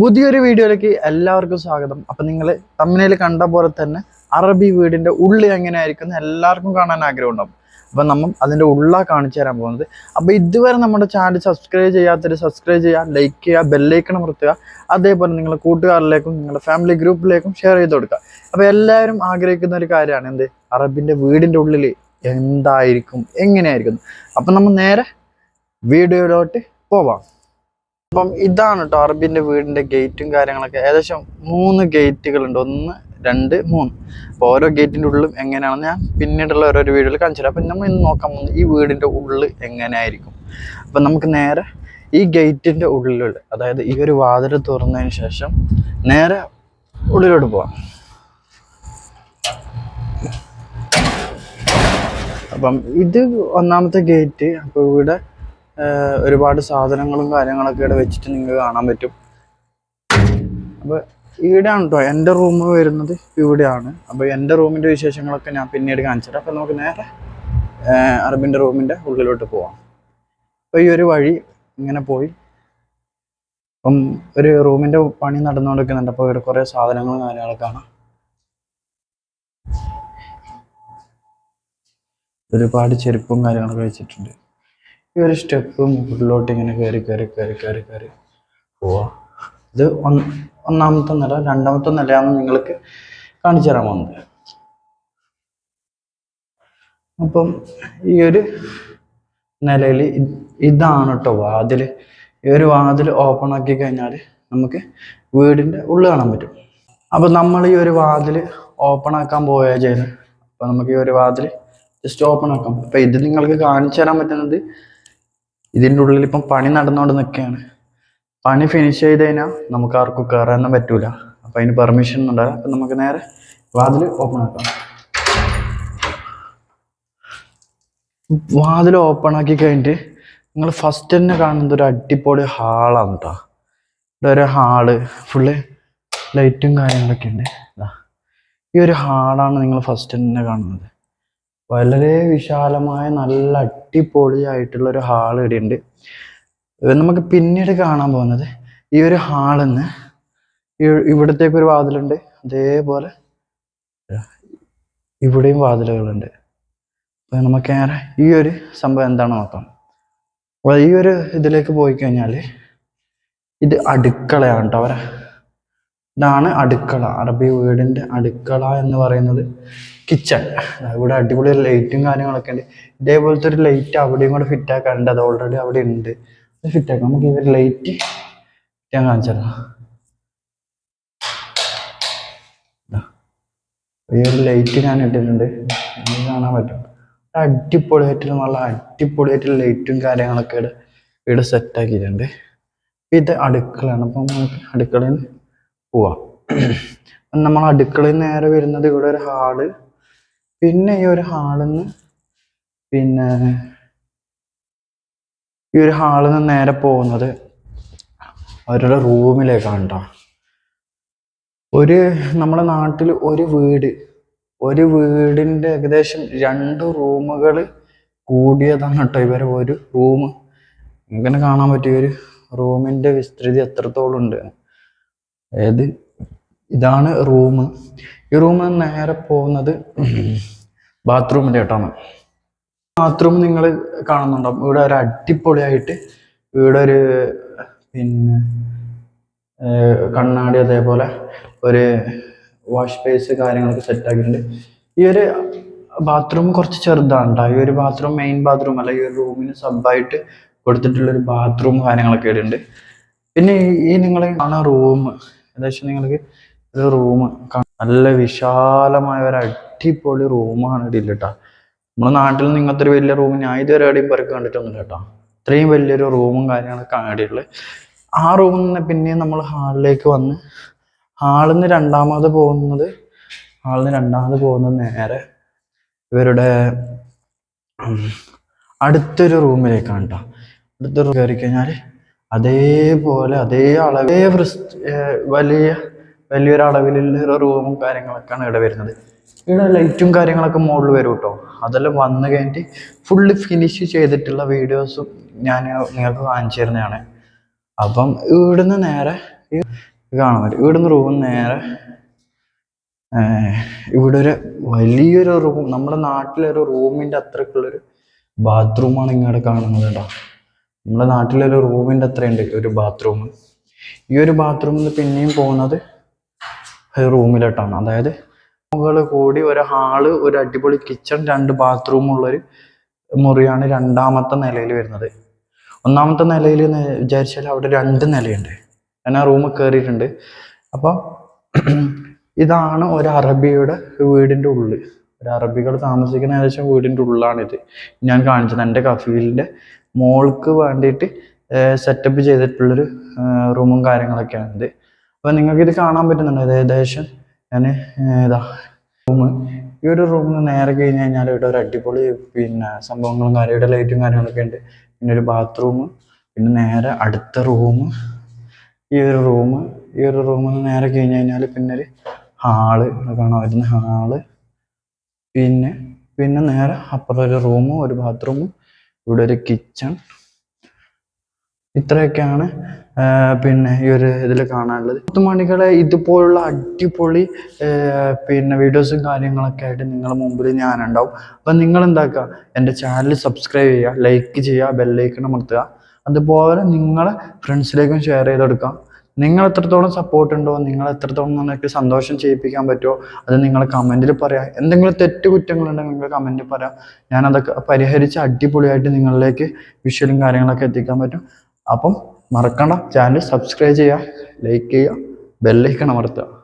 പുതിയൊരു വീഡിയോയിലേക്ക് എല്ലാവർക്കും സ്വാഗതം. അപ്പൊ നിങ്ങൾ തമ്മിൽ കണ്ട പോലെ തന്നെ അറബി വീടിന്റെ ഉള്ളി എങ്ങനെയായിരിക്കും എല്ലാവർക്കും കാണാൻ ആഗ്രഹം ഉണ്ടാവും അപ്പൊ നമ്മൾ അതിന്റെ ഉള്ള കാണിച്ചു തരാൻ പോകുന്നത്. അപ്പൊ ഇതുവരെ നമ്മുടെ ചാനൽ സബ്സ്ക്രൈബ് ചെയ്യാത്തവർ സബ്സ്ക്രൈബ് ചെയ്യുക ലൈക്ക് ചെയ്യുക ബെല്ലൈക്കൺ നിർത്തുക അതേപോലെ നിങ്ങളുടെ കൂട്ടുകാരിലേക്കും നിങ്ങളുടെ ഫാമിലി ഗ്രൂപ്പിലേക്കും ഷെയർ ചെയ്ത് കൊടുക്കുക. അപ്പൊ എല്ലാവരും ആഗ്രഹിക്കുന്ന ഒരു കാര്യമാണ് എന്ത്? അറബിന്റെ വീടിന്റെ ഉള്ളിൽ എന്തായിരിക്കും എങ്ങനെയായിരിക്കും അപ്പൊ നമ്മൾ നേരെ വീഡിയോയിലോട്ട് പോവാം. അപ്പം ഇതാണ് കേട്ടോ അറബിന്റെ വീടിന്റെ ഗേറ്റും കാര്യങ്ങളൊക്കെ. ഏകദേശം മൂന്ന് ഗേറ്റുകൾ ഉണ്ട് ഒന്ന് രണ്ട് മൂന്ന്. അപ്പോൾ ഓരോ ഗേറ്റിന്റെ ഉള്ളിലും എങ്ങനെയാണെന്ന് ഞാൻ പിന്നീടുള്ള ഓരോരോ വീഡിയോയിൽ കാണിച്ചു തരാം. അപ്പം നമ്മൾ ഇന്ന് നോക്കാൻ പോകുന്നത് ഈ വീടിന്റെ ഉള്ളിൽ എങ്ങനെയായിരിക്കും. അപ്പം നമുക്ക് നേരെ ഈ ഗേറ്റിന്റെ ഉള്ളിലുള്ള അതായത് ഈ ഒരു വാതിൽ തുറന്നതിന് ശേഷം നേരെ ഉള്ളിലോട്ട് പോവാം. അപ്പം ഇത് ഒന്നാമത്തെ ഗേറ്റ്. അപ്പോൾ ഇവിടെ ഒരുപാട് സാധനങ്ങളും കാര്യങ്ങളൊക്കെ ഇവിടെ വെച്ചിട്ട് നിങ്ങൾക്ക് കാണാൻ പറ്റും. അപ്പോൾ ഇവിടെയാണ് കേട്ടോ എന്റെ റൂം വരുന്നത് ഇവിടെയാണ്. അപ്പോൾ എന്റെ റൂമിന്റെ വിശേഷങ്ങളൊക്കെ ഞാൻ പിന്നീട് കാണിച്ചു തരാം അപ്പോൾ നമുക്ക് നേരെ അറബിന്റെ റൂമിന്റെ ഉള്ളിലോട്ട് പോവാം. അപ്പോൾ ഈ ഒരു വഴി ഇങ്ങനെ പോയി. അപ്പം ഒരു റൂമിന്റെ പണി നടന്നുകൊണ്ടിരിക്കുന്നുണ്ട്. അപ്പോൾ ഇവിടെ കുറേ സാധനങ്ങളും കാര്യങ്ങളൊക്കെ കാണാം. ഒരുപാട് ചെരുപ്പും കാര്യങ്ങളൊക്കെ വെച്ചിട്ടുണ്ട്. ഈ ഒരു സ്റ്റെപ്പ് മുകളിലോട്ട് ഇങ്ങനെ കയറി കയറി കയറി കയറി കയറി പോവാ. ഇത് ഒന്ന് ഒന്നാമത്തെ നില രണ്ടാമത്തെ നിലയാണ് നിങ്ങൾക്ക് കാണിച്ചു തരാൻ പോകുന്നത്. അപ്പം ഈ ഒരു നിലയിൽ ഇതാണ് കേട്ടോ വാതിൽ ഈ ഒരു വാതിൽ ഓപ്പൺ ആക്കി കഴിഞ്ഞാൽ നമുക്ക് വീടിന്റെ ഉള്ളിൽ കാണാൻ പറ്റും. അപ്പം നമ്മൾ ഈ ഒരു വാതിൽ ഓപ്പൺ ആക്കാൻ പോയാൽ ചെയ്യുന്നത്. അപ്പം നമുക്ക് ഈ ഒരു വാതിൽ ജസ്റ്റ് ഓപ്പൺ ആക്കാം. അപ്പം ഇത് നിങ്ങൾക്ക് കാണിച്ചു തരാൻ പറ്റുന്നത് ഇതിന്റെ ഉള്ളിൽ ഇപ്പം പണി നടന്നുകൊണ്ട് നിൽക്കുകയാണ്. പണി ഫിനിഷ് ചെയ്ത് കഴിഞ്ഞാൽ നമുക്ക് ആർക്കും കയറാനൊന്നും പറ്റൂല. അപ്പം അതിന് പെർമിഷൻ ഉണ്ടാകാം അപ്പം നമുക്ക് നേരെ വാതിൽ ഓപ്പൺ ആക്കാം. വാതിൽ ഓപ്പൺ ആക്കി കഴിഞ്ഞിട്ട് നിങ്ങൾ ഫസ്റ്റ് തന്നെ കാണുന്നത് ഒരു അടിപൊളി ഹാളാണ് കേട്ടോ ഇവിടെ ഒരു ഹാൾ ഫുള്ള് ലൈറ്റും കാര്യങ്ങളൊക്കെ ഉണ്ട്. ഈ ഒരു ഹാളാണ് നിങ്ങൾ ഫസ്റ്റ് തന്നെ കാണുന്നത്. വളരെ വിശാലമായ നല്ല അടിപൊളിയായിട്ടുള്ള ഒരു ഹാൾ ഇവിടെ ഉണ്ട് നമുക്ക് പിന്നീട് കാണാൻ പോകുന്നത് ഈ ഒരു ഹാളിൽ നിന്ന് ഇവിടത്തേക്ക് ഒരു വാതിലുണ്ട്. അതേപോലെ ഇവിടെയും വാതിലുകളുണ്ട്. അപ്പൊ നമുക്ക് നേരെ ഈ ഒരു സംഭവം എന്താണെന്ന് നോക്കാം. ഈ ഒരു ഇതിലേക്ക് പോയി കഴിഞ്ഞാൽ ഇത് അടുക്കളയാണ് കേട്ടോ അവരെ. ഇതാണ് അടുക്കള. അറബി വീടിന്റെ അടുക്കള എന്ന് പറയുന്നത് കിച്ചൺ ഇവിടെ അടിപൊളി ലൈറ്റും കാര്യങ്ങളൊക്കെ ഉണ്ട്. ഇതേപോലത്തെ ഒരു ലൈറ്റ് അവിടെയും കൂടെ ഫിറ്റ് ആക്കാറുണ്ട്. അത് ഓൾറെഡി അവിടെ ഉണ്ട്. അത് ഫിറ്റ് ആക്കാം. നമുക്ക് ഇവർ ലൈറ്റ് ഞാൻ കാണിച്ചു. ഈ ഒരു ലൈറ്റ് ഞാൻ ഇട്ടിട്ടുണ്ട്. കാണാൻ പറ്റും. അടിപൊളിയായിട്ട് നല്ല അടിപൊളിയായിട്ട് ലൈറ്റും കാര്യങ്ങളൊക്കെ ഇവിടെ ഇവിടെ സെറ്റ് ആക്കിയിട്ടുണ്ട്. ഇത് അടുക്കളയാണ്. അപ്പം നമുക്ക് അടുക്കളയിൽ പോവാം. നമ്മൾ അടുക്കളയിൽ നേരെ വരുന്നത് ഇവിടെ ഒരു ഹാൾ. പിന്നെ ഈ ഒരു ഹാളിൽ നിന്ന് പിന്നെ ഈ ഒരു ഹാളിൽ നിന്ന് നേരെ പോകുന്നത് അവരുടെ റൂമിലേക്കാണ് കേട്ടോ ഒരു നമ്മുടെ നാട്ടിൽ ഒരു വീട് ഒരു വീടിന്റെ ഏകദേശം രണ്ട് റൂമുകൾ കൂടിയതാണ് കേട്ടോ ഇവരെ ഒരു റൂം ഇങ്ങനെ കാണാൻ പറ്റിയ ഒരു റൂമിന്റെ വിസ്തൃതി എത്രത്തോളം ഉണ്ട്. അതായത് ഇതാണ് റൂം ഈ റൂമിൽ നേരെ പോകുന്നത് ബാത്റൂമിന്റെ കേട്ടാണ് ബാത്റൂം നിങ്ങൾ കാണുന്നുണ്ടാവും ഇവിടെ ഒരു അടിപൊളിയായിട്ട് ഇവിടെ ഒരു പിന്നെ കണ്ണാടി അതേപോലെ ഒരു വാഷ് ബേസ് കാര്യങ്ങളൊക്കെ സെറ്റ് ആക്കിയിട്ടുണ്ട്. ഈ ഒരു ബാത്റൂം കുറച്ച് ചെറുതാണ്. ഈ ഒരു ബാത്റൂം മെയിൻ ബാത്റൂം അല്ല ഈ ഒരു റൂമിന് സബായിട്ട് കൊടുത്തിട്ടുള്ള ഒരു ബാത്റൂം കാര്യങ്ങളൊക്കെ ഇവിടെ ഉണ്ട്. പിന്നെ ഈ- നിങ്ങൾ കാണുന്ന റൂം ഏകദേശം നിങ്ങൾക്ക് ഒരു റൂം നല്ല വിശാലമായ ഒരു അടിപൊളി റൂമാണ് ഇടയിൽ കേട്ടോ നമ്മുടെ നാട്ടിൽ നിന്ന് ഇങ്ങനത്തെ ഒരു വലിയ റൂം ഞാൻ ഇതുവരെ എവിടെയും പുറത്ത് കണ്ടിട്ടൊന്നുമില്ല കേട്ടോ. ഇത്രയും വലിയൊരു റൂമും കാര്യങ്ങളൊക്കെ ആടിയുള്ളത് ആ റൂമിൽ നിന്ന് പിന്നെയും നമ്മൾ ഹാളിലേക്ക് വന്ന് ഹാളിൽ നിന്ന് രണ്ടാമത് പോകുന്നത് ഹാളിൽ നിന്ന് രണ്ടാമത് പോകുന്നത് നേരെ ഇവരുടെ അടുത്തൊരു റൂമിലേക്കാണ് കേട്ടോ. അടുത്തൊരു കയറി കഴിഞ്ഞാൽ അതേപോലെ അതേ അളവേ വലിയ വലിയൊരു അളവിലുള്ള റൂമും കാര്യങ്ങളൊക്കെയാണ് ഇവിടെ വരുന്നത്. ഇവിടെ ലൈറ്റും കാര്യങ്ങളൊക്കെ മുകളിൽ വരും കേട്ടോ. അതെല്ലാം വന്നു കഴിഞ്ഞിട്ട് ഫുള്ള് ഫിനിഷ് ചെയ്തിട്ടുള്ള വീഡിയോസും ഞാൻ നിങ്ങൾക്ക് കാണിച്ചു തരുന്നതാണ്. അപ്പം ഇവിടുന്ന് നേരെ കാണാൻ പറ്റും. ഇവിടുന്ന് റൂം നേരെ ഇവിടെ ഒരു വലിയൊരു റൂം നമ്മുടെ നാട്ടിലൊരു റൂമിന്റെ അത്രക്കുള്ളൊരു ബാത്റൂമാണ് ഇങ്ങോട്ട് കാണുന്നത് കേട്ടോ. നമ്മുടെ നാട്ടിലൊരു റൂമിന്റെ അത്രയുണ്ട് ഒരു ബാത്റൂം ഈ ഒരു ബാത്റൂമിൽ പിന്നെയും പോകുന്നത് റൂമിലോട്ടാണ്. അതായത് മുകളിൽ കൂടി ഒരു ഹാൾ ഒരു അടിപൊളി കിച്ചൺ രണ്ട് ബാത്റൂം ഉള്ളൊരു മുറിയാണ് രണ്ടാമത്തെ നിലയിൽ വരുന്നത്. ഒന്നാമത്തെ നിലയിൽ വിചാരിച്ചാൽ അവിടെ രണ്ട് നിലയുണ്ട്. ഞാൻ ആ റൂമിൽ കയറിയിട്ടുണ്ട് അപ്പോൾ ഇതാണ് ഒരു അറബിയുടെ വീടിന്റെ ഉള്ളിൽ ഒരു അറബികൾ താമസിക്കുന്ന ഏകദേശം വീടിന്റെ ഉള്ളാണിത്. ഞാൻ കാണിച്ചത് എന്റെ കഫീലിന്റെ മോൾക്ക് വേണ്ടിയിട്ട് സെറ്റപ്പ് ചെയ്തിട്ടുള്ളൊരു റൂമും കാര്യങ്ങളൊക്കെയാണ് ഇത്. അപ്പോൾ നിങ്ങൾക്ക് ഇത് കാണാൻ പറ്റുന്നുണ്ട്. ഏകദേശം ഞാൻ ഇതാ റൂം ഈ ഒരു റൂമിൽ നേരെ കഴിഞ്ഞ് കഴിഞ്ഞാൽ ഇവിടെ ഒരു അടിപൊളി പിന്നെ സംഭവങ്ങളും കാര്യം ഇവിടെ ലൈറ്റും കാര്യങ്ങളൊക്കെ ഉണ്ട്. പിന്നെ ഒരു ബാത്റൂം പിന്നെ നേരെ അടുത്ത റൂം ഈ ഒരു റൂം ഈ ഒരു റൂമിൽ നേരെ കഴിഞ്ഞ് കഴിഞ്ഞാൽ പിന്നെ ഒരു ഹാൾ കാണാൻ പറ്റുന്ന ഹാൾ പിന്നെ പിന്നെ നേരെ അപ്പുറം ഒരു റൂമും ഒരു ബാത്റൂമും ഇവിടെ ഒരു കിച്ചൺ ഇത്രയൊക്കെയാണ് പിന്നെ ഈ ഒരു ഇതിൽ കാണാനുള്ളത്. മുത്തുമണികളെ ഇതുപോലുള്ള അടിപൊളി പിന്നെ വീഡിയോസും കാര്യങ്ങളൊക്കെ ആയിട്ട് നിങ്ങളുടെ മുമ്പിൽ ഞാനുണ്ടാവും. അപ്പം നിങ്ങൾ എന്താക്കുക എന്റെ ചാനൽ സബ്സ്ക്രൈബ് ചെയ്യുക ലൈക്ക് ചെയ്യുക ബെല്ലൈക്കൺ അമർത്തുക. അതുപോലെ നിങ്ങളെ ഫ്രണ്ട്സിലേക്കും ഷെയർ ചെയ്ത് കൊടുക്കാം നിങ്ങൾ എത്രത്തോളം സപ്പോർട്ട് ഉണ്ടോ? നിങ്ങൾ എത്രത്തോളം നിങ്ങൾക്ക് സന്തോഷം ചെയ്യിപ്പിക്കാൻ പറ്റുമോ അത് നിങ്ങൾ കമന്റിൽ പറയാം. എന്തെങ്കിലും തെറ്റ് കുറ്റങ്ങളുണ്ടെങ്കിൽ നിങ്ങൾ കമന്റിൽ പറയാം. ഞാനതൊക്കെ പരിഹരിച്ച് അടിപൊളിയായിട്ട് നിങ്ങളിലേക്ക് വിഷ്വലും കാര്യങ്ങളൊക്കെ എത്തിക്കാൻ പറ്റും. അപ്പം മറക്കണ്ട. ചാനൽ സബ്സ്ക്രൈബ് ചെയ്യുക ലൈക്ക് ചെയ്യുക ബെല്ലൈക്കൺ അമർത്തുക.